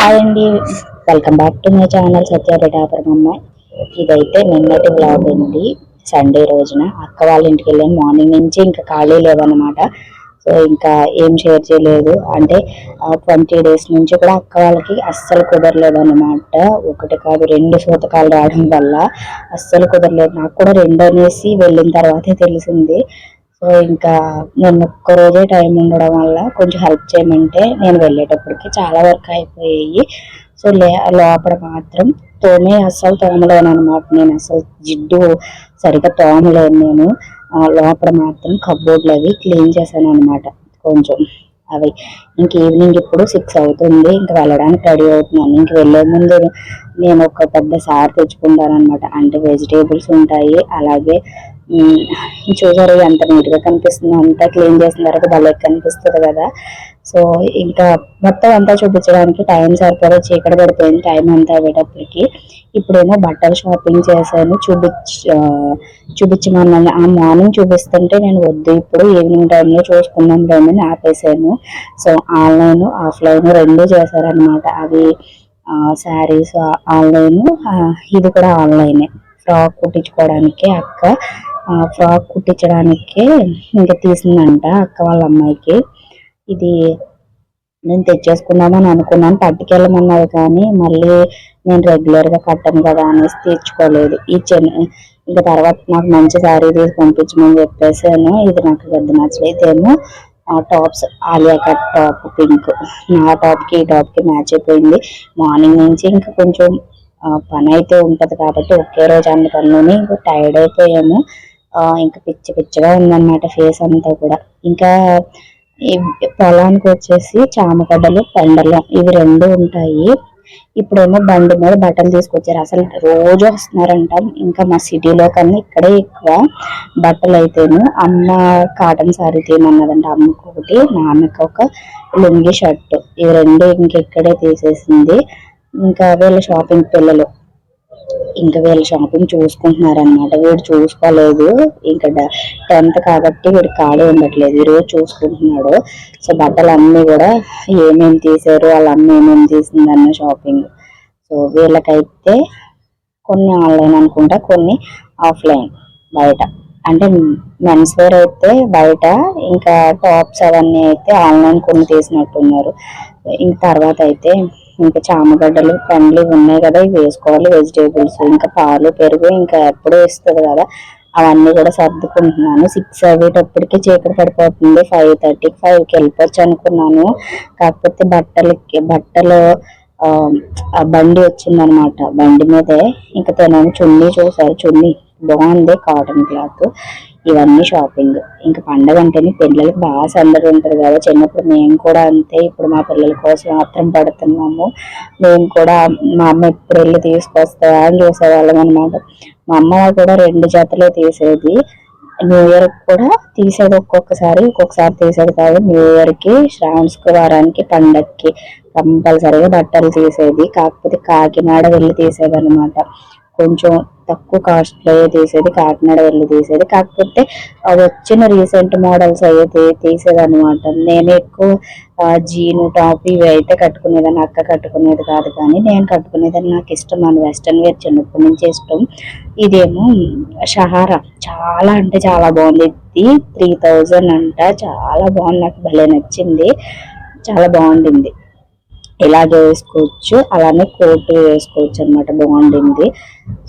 Hi అండి. Welcome back to my channel Satyareddapuram అమ్మాయి ఇదైతే నిన్నటి బ్లాగ్ అండి. సండే రోజున అక్క వాళ్ళ ఇంటికి వెళ్ళాను. మార్నింగ్ నుంచి ఇంకా ఖాళీ లేదనమాట సో ఇంకా ఏం షేర్ చేయలేదు. అంటే ట్వంటీ డేస్ నుంచి కూడా అక్క వాళ్ళకి అస్సలు కుదరలేదనమాట ఒకటి కాదు రెండు సూతకాలు రావడం వల్ల అస్సలు కుదరలేదు. నాకు కూడా రెండు అనేసి వెళ్ళిన తర్వాతే తెలిసింది. సో ఇంకా నేను ఒక్క రోజే టైం ఉండడం వల్ల కొంచెం హెల్ప్ చేయమంటే నేను వెళ్ళేటప్పటికి చాలా వర్క్ అయిపోయాయి. సో లే లోపల మాత్రం తోమే అస్సలు తోమలేను అనమాట నేను అసలు జిడ్డు సరిగ్గా తోమలేను నేను. లోపల మాత్రం కబోర్డ్లు అవి క్లీన్ చేశాను అనమాట కొంచెం అవి ఇంక ఈవినింగ్ ఇప్పుడు సిక్స్ అవుతుంది. ఇంక వెళ్ళడానికి రెడీ అవుతున్నాను. ఇంక వెళ్ళే ముందు నేను ఒక పెద్ద సార్ తెచ్చుకుంటాను అనమాట అంటే వెజిటేబుల్స్ ఉంటాయి. అలాగే చూసారు ఎంత నీట్గా కనిపిస్తుందో అంతా క్లీన్ చేసిన తర్వాత భలే కనిపిస్తుంది కదా. సో ఇంకా మొత్తం అంతా చూపించడానికి టైం సరిపడే చీకటి పడిపోయింది టైం అంతా అయ్యేటప్పటికి. ఇప్పుడేమో బట్టలు షాపింగ్ చేశాను చూపించ చూపించమన్నాను. ఆ మార్నింగ్ చూపిస్తుంటే నేను వద్దు ఇప్పుడు ఈవినింగ్ టైంలో చూసుకుందాం లేమని ఆపేసాను సో ఆన్లైన్ ఆఫ్లైన్ రెండు చేశారనమాట అవి శారీస్ ఆన్లైన్ ఇది కూడా ఆన్లైనే ఫ్రాక్ కుట్టించుకోవడానికి అక్క ఫ్రాక్ కుట్టించడానికి ఇంకా తీసిందంట అక్క వాళ్ళ అమ్మాయికి. ఇది నేను తెచ్చేసుకుందామని అనుకున్నాను పట్టుకెళ్ళమన్నది కానీ మళ్ళీ నేను రెగ్యులర్గా కట్టను కదా అనేసి తీర్చుకోలేదు. ఈ చిన్న ఇంకా తర్వాత నాకు మంచి శారీ తీసి పంపించమని చెప్పేసాను. ఇది నాకు పెద్ద నచ్చలేదేమో ఆ tops Alia cut top pink. నా టాప్కి ఈ టాప్కి మ్యాచ్ అయిపోయింది. మార్నింగ్ నుంచి ఇంకా కొంచెం పని అయితే ఉంటుంది కాబట్టి ఒకే రోజు అన్ని పనులని టైర్డ్ అయిపోయాము. ఇంకా పిచ్చి పిచ్చిగా ఉందన్నమాట ఫేస్ అంతా కూడా. ఇంకా పొలానికి వచ్చేసి చామగడ్డలు పెండలు ఇవి రెండు ఉంటాయి. ఇప్పుడేమో బండి మీద బట్టలు తీసుకొచ్చారు. అసలు రోజు వస్తున్నారంట. ఇంకా మా సిటీలో కన్నా ఇక్కడే ఎక్కువ బట్టలు అయితేను అమ్మ కాటన్ సారీ తీయమన్నదంట. అమ్మకు ఒకటి నాన్నకు ఒక లుంగి షర్ట్. ఇవి రెండు ఇంకెక్కడే తీసేసింది. ఇంకా వీళ్ళ షాపింగ్ పిల్లలు. ఇంకా వీళ్ళ షాపింగ్ చూసుకుంటున్నారనమాట వీడు చూసుకోలేదు. ఇంకా టెన్త్ కాబట్టి వీడు ఖాళీ ఉండట్లేదు. ఈ రోజు చూసుకుంటున్నాడు. సో బట్టలు అన్నీ కూడా ఏమేమి తీసారు వాళ్ళన్నీ ఏమేమి తీసిందన్న షాపింగ్. సో వీళ్ళకైతే కొన్ని ఆన్లైన్ అనుకుంటా కొన్ని ఆఫ్లైన్ బయట. అంటే మెన్స్ వేర్ అయితే బయట ఇంకా టాప్స్ అవన్నీ అయితే ఆన్లైన్ కొన్ని తీసినట్టున్నారు. ఇంక తర్వాత అయితే ఇంకా చామగడ్డలు పండ్లు ఇవి ఉన్నాయి కదా ఇవి వేసుకోవాలి. వెజిటేబుల్స్ ఇంకా పాలు పెరుగు ఇంకా ఎప్పుడూ ఇస్తుంది కదా. అవన్నీ కూడా సర్దుకుంటున్నాను. సిక్స్ అయ్యేటప్పటికి చీకటి పడిపోతుంది. ఫైవ్ థర్టీకి ఫైవ్కి వెళ్ళిపోవచ్చు అనుకున్నాను. కాకపోతే బట్టలకి బట్టలు ఆ, బండి వచ్చిందనమాట. బండి మీదే. ఇంకా తనేమో చున్నీ చూసారు చున్నీ. బాగుంది కాటన్ క్లాత్. ఇవన్నీ షాపింగ్. ఇంకా పండగ అంటేనే పిల్లలకి బాగా సందడి ఉంటుంది కదా. చిన్నప్పుడు మేము కూడా అంతే. ఇప్పుడు మా పిల్లల కోసం మాత్రం పడుతున్నాము. మేము కూడా మా అమ్మ ఎప్పుడు వెళ్ళి తీసుకొస్తా అని చూసేవాళ్ళం అనమాట మా అమ్మ కూడా రెండు జతలే తీసేది. న్యూ ఇయర్ కూడా తీసేది ఒక్కొక్కసారి ఒక్కొక్కసారి తీసేది కాదు. న్యూ ఇయర్కి వారానికి శుక్రవారానికి పండక్కి కంపల్సరీగా బట్టలు తీసేది. కాకపోతే కాకినాడ వెళ్ళి తీసేది అనమాట కొంచెం తక్కువ కాస్ట్లో తీసేది కాకినాడ వెళ్ళి తీసేది. కాకపోతే వచ్చిన రీసెంట్ మోడల్స్ అయితే తీసేది అనమాట నేను ఎక్కువ జీను టాప్ ఇవి అయితే కట్టుకునేదాన్ని అక్క కట్టుకునేది కాదు కానీ నేను కట్టుకునేదాన్ని నాకు ఇష్టం అని వెస్ట్రన్ వేర్ చిన్నప్పటి నుంచి ఇష్టం. ఇదేమో షహారా. చాలా అంటే చాలా బాగుంది. ఇది త్రీ థౌజండ్ అంట. చాలా బాగుంది. నాకు భలే నచ్చింది. చాలా బాగుండింది. ఇలాగే వేసుకోవచ్చు. అలానే కోట్ వేసుకోవచ్చు అనమాట బాగుండింది.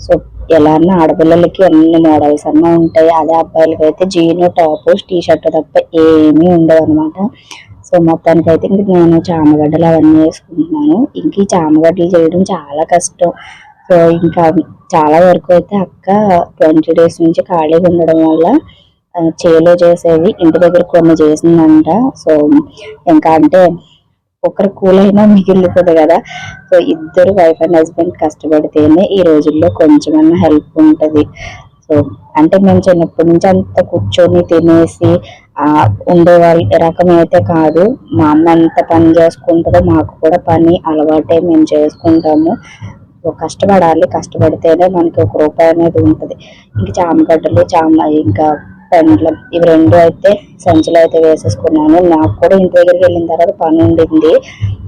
సో ఎలా అన్న ఆడపిల్లలకి అన్ని మోడల్స్ అన్నా ఉంటాయి. అదే అబ్బాయిలకి అయితే జీను టాప్ టీ షర్ట్ తప్ప ఏమీ ఉండవు అనమాట సో మొత్తానికి అయితే ఇంక నేను చామగడ్డలు అవన్నీ వేసుకుంటున్నాను. ఇంక ఈ చామగడ్డలు చేయడం చాలా కష్టం. సో ఇంకా చాలా వరకు అయితే అక్క ట్వంటీ డేస్ నుంచి ఖాళీగా ఉండడం వల్ల చేలో చేసేవి. ఇంటి దగ్గర కొన్ని చేసిందంట. సో ఇంకా అంటే ఒకరి కూలైనా మిగులుతుంది కదా. సో ఇద్దరు వైఫ్ అండ్ హస్బెండ్ కష్టపడితేనే ఈ రోజుల్లో కొంచెమన్నా హెల్ప్ ఉంటుంది. సో అంటే మేము చిన్నప్పటి నుంచి అంత కూర్చొని తినేసి ఆ ఉండే వాళ్ళ రకం అయితే కాదు. మా అమ్మ ఎంత పని చేసుకుంటుందో మాకు కూడా పని అలవాటే మేము చేసుకుంటాము. కష్టపడాలి. కష్టపడితేనే మనకి ఒక రూపాయి అనేది ఉంటుంది. ఇంకా చామగడ్డలు చామ ఇంకా పెండ్లం ఇవి రెండు అయితే సంచిలో అయితే వేసేసుకున్నాను. నాకు కూడా ఇంటి దగ్గరికి వెళ్ళిన తర్వాత పని ఉండింది.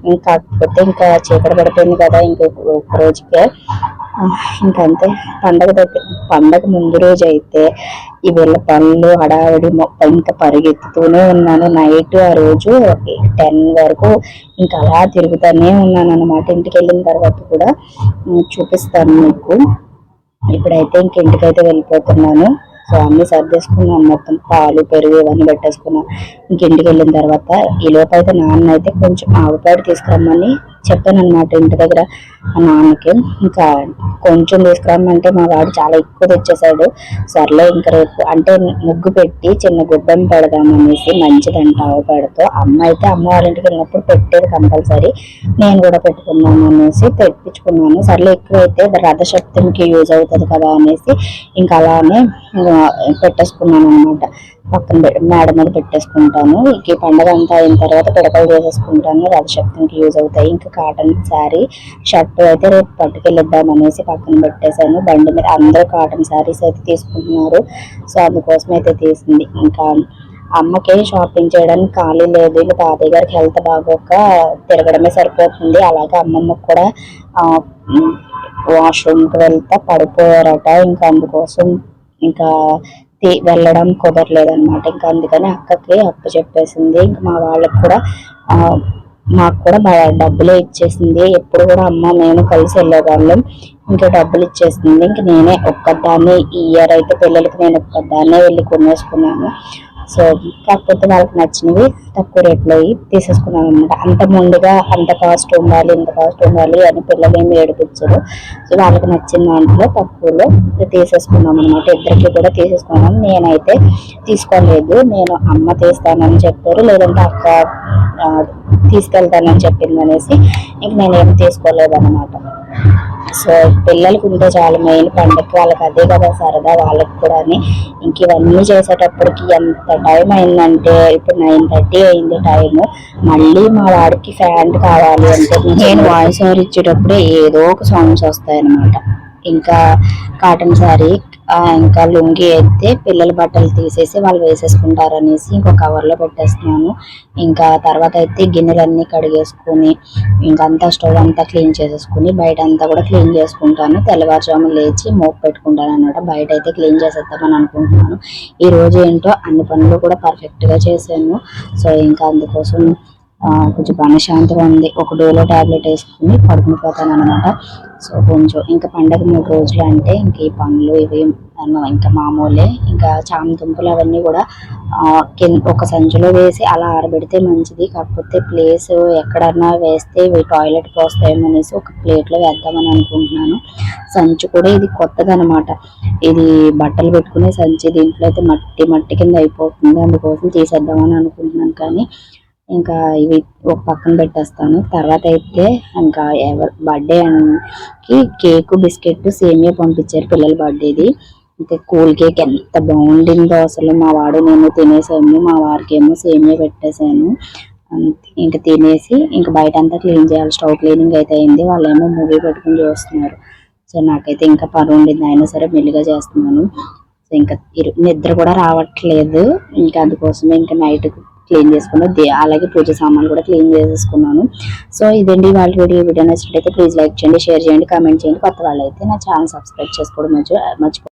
ఇంకా కాకపోతే ఇంకా చీకటి పడిపోయింది కదా ఇంక ఒక రోజుకే. ఇంకంతే అంతే. పండగ దగ్గర పండగ ముందు రోజు అయితే ఈ వీళ్ళ పనులు హడావిడి మొత్తం ఇంకా పరిగెత్తుతూనే ఉన్నాను. నైట్ ఆ రోజు టెన్ వరకు ఇంకా అలా తిరుగుతూనే ఉన్నాను అన్నమాట. ఇంటికి వెళ్ళిన తర్వాత కూడా చూపిస్తాను మీకు. ఇప్పుడైతే ఇంక ఇంటికైతే వెళ్ళిపోతున్నాను. సో అన్ని సర్దేసుకున్నాను మొత్తం పాలు పెరుగు ఇవన్నీ పెట్టేసుకున్నాను ఇంక ఇంటికి వెళ్ళిన తర్వాత ఈ లోపు అయితే నాన్న అయితే కొంచెం ఆవుపేడ తీసుకురమ్మని చెప్పాను అనమాట ఇంటి దగ్గర నాన్నకి. ఇంకా కొంచెం తీసుకురమ్మంటే మా వాడు చాలా ఎక్కువ తెచ్చేసాడు సర్లే ఇంకా రేపు అంటే ముగ్గు పెట్టి చిన్న గుడ్డం పెడదాం అనేసి మంచిదంట ఆవుపాడుతో అమ్మ అయితే అమ్మ వాళ్ళ ఇంటికి వెళ్ళినప్పుడు పెట్టేది కంపల్సరీ. నేను కూడా పెట్టుకున్నాను అనేసి తెప్పించుకున్నాను. సర్లే ఎక్కువైతే రథసప్తమికి యూజ్ అవుతుంది కదా అనేసి ఇంకా అలానే పెట్టేసుకున్నాను అనమాట పక్కన మేడ మీద పెట్టేసుకుంటాను. ఇక ఈ పండగ అంతా అయిన తర్వాత పిడకలు చేసేసుకుంటాను. రథసప్తమికి యూజ్ అవుతాయి. ఇంకా కాటన్ శారీ షర్ట్ అయితే రేపు పట్టుకెళ్ళిద్దాం అనేసి పక్కన పెట్టేశాను. బండి మీద అందరూ కాటన్ శారీస్ అయితే తీసుకుంటున్నారు. సో అందుకోసం అయితే తీసింది. ఇంకా అమ్మకి షాపింగ్ చేయడానికి ఖాళీ లేదు. ఇంకా తాతయ్య గారికి హెల్త్ బాగోక తిరగడమే సరిపోతుంది. అలాగే అమ్మమ్మకు కూడా వాష్రూమ్కి వెళ్తా పడిపోయారట. ఇంకా అందుకోసం ఇంకా వెళ్ళడం కుదరలేదన్నమాట. ఇంకా అందుకని అక్కకి అప్పు చెప్పేసింది. ఇంకా మా వాళ్ళకి కూడా మాకు కూడా బా- డబ్బులే ఇచ్చేసింది. ఎప్పుడు కూడా అమ్మ మేము కలిసి వెళ్ళేవాళ్ళం. ఇంకా డబ్బులు ఇచ్చేసింది. ఇంక నేనే ఒక్కదాన్నే ఈ ఇయర్ అయితే పిల్లలకి నేను ఒక్కదాన్నే వెళ్ళి కొనేసుకున్నాను. సో కాకపోతే వాళ్ళకి నచ్చినవి తక్కువ రేట్లో తీసేసుకున్నాను అనమాట అంత ముందుగా అంత కాస్ట్ ఉండాలి ఇంత కాస్ట్ ఉండాలి అని పిల్లలు ఏమి ఏడిపించరు. సో వాళ్ళకి నచ్చిన దాంట్లో తక్కువలో తీసేసుకున్నాం అనమాట ఇద్దరికి కూడా తీసేసుకున్నాం. నేనైతే తీసుకోలేదు. నేను అమ్మ తీస్తానని చెప్పారు. లేదంటే అక్క తీసుకెళ్తానని చెప్పింది అనేసి ఇంక నేనేం తీసుకోలేదు అనమాట సో పిల్లలకు ఉంటే చాలా మెయిన్ పండగకి వాళ్ళకి అదే కదా సరదా వాళ్ళకి కూడా అని. ఇంక ఇవన్నీ చేసేటప్పటికి ఎంత టైం అయిందంటే ఇప్పుడు నైన్ థర్టీ అయింది టైము. మళ్ళీ మా వాడికి ఫ్యాన్ కావాలి అంటే నేను వాయిస్ ఓవర్ ఇచ్చేటప్పుడే ఏదో ఒక సాంగ్స్ వస్తాయన్నమాట. ఇంకా కాటన్ శారీ ఇంకా లుంగి అయితే పిల్లల బట్టలు తీసేసి వాళ్ళు వేసేసుకుంటారు అనేసి ఇంకో కవర్లో పెట్టేస్తున్నాను. ఇంకా తర్వాత అయితే గిన్నెలన్నీ కడిగేసుకొని ఇంకా అంతా స్టవ్ అంతా క్లీన్ చేసేసుకుని బయట అంతా కూడా క్లీన్ చేసుకుంటాను. తెల్లవారుజాము లేచి మోపు పెట్టుకుంటాను అనమాట బయట అయితే క్లీన్ చేసేద్దామని అనుకుంటున్నాను. ఈ రోజు ఏంటో అన్ని పనులు కూడా పర్ఫెక్ట్గా చేశాను. సో ఇంకా అందుకోసం కొంచెం మనశాంతిగా ఉంది. ఒక డోలో టాబ్లెట్ వేసుకుని పడుకుని పోతాను అనమాట సో కొంచెం ఇంకా పండగ మూడు రోజులు అంటే ఇంక ఈ పండ్లు ఇవి ఇంకా మామూలే. ఇంకా చామ దుంపలు అవన్నీ కూడా కింద ఒక సంచిలో వేసి అలా ఆరబెడితే మంచిది. కాకపోతే ప్లేస్ ఎక్కడన్నా వేస్తే ఇవి టాయిలెట్ పోస్తాయేమో అనేసి ఒక ప్లేట్లో వేద్దామని అనుకుంటున్నాను. సంచి కూడా ఇది కొత్తదనమాట ఇది బట్టలు పెట్టుకునే సంచి దీంట్లో అయితే మట్టి మట్టి కింద అయిపోతుంది. అందుకోసం తీసేద్దామని అనుకుంటున్నాను. కానీ ఇంకా ఇవి ఒక పక్కన పెట్టేస్తాను. తర్వాత అయితే ఇంకా ఎవరు బర్త్డే కి కేక్ బిస్కెట్ సేమియా పంపించారు పిల్లల బర్త్డేది ఇంకా కూల్ కేక్ ఎంత బాగుండిందో అసలు. మా వాడు నేను తినేసాము మా వారికి ఏమో సేమియా పెట్టేశాను. ఇంకా తినేసి ఇంకా బయట అంతా క్లీన్ చేయాలి. స్టవ్ క్లీనింగ్ అయితే అయింది. వాళ్ళేమో మూవీ పెట్టుకుని చూస్తున్నారు. సో నాకైతే ఇంకా పని ఉండింది. అయినా సరే మెల్లిగా చేస్తున్నాను. సో ఇంకా నిద్ర కూడా రావట్లేదు. ఇంకా అందుకోసమే ఇంకా నైట్ క్లీన్ చేసుకున్నాను అలాగే పూజ సామాన్లు కూడా క్లీన్ చేసేసుకున్నాను. సో ఇదండి వాళ్ళ వీడియో. వీడియో నచ్చినట్టయితే ప్లీజ్ లైక్ చేయండి షేర్ చేయండి కామెంట్ చేయండి. కొత్త వాళ్ళు అయితే నా ఛానల్ సబ్స్క్రైబ్ చేసుకోవడం మర్చి మర్చిపో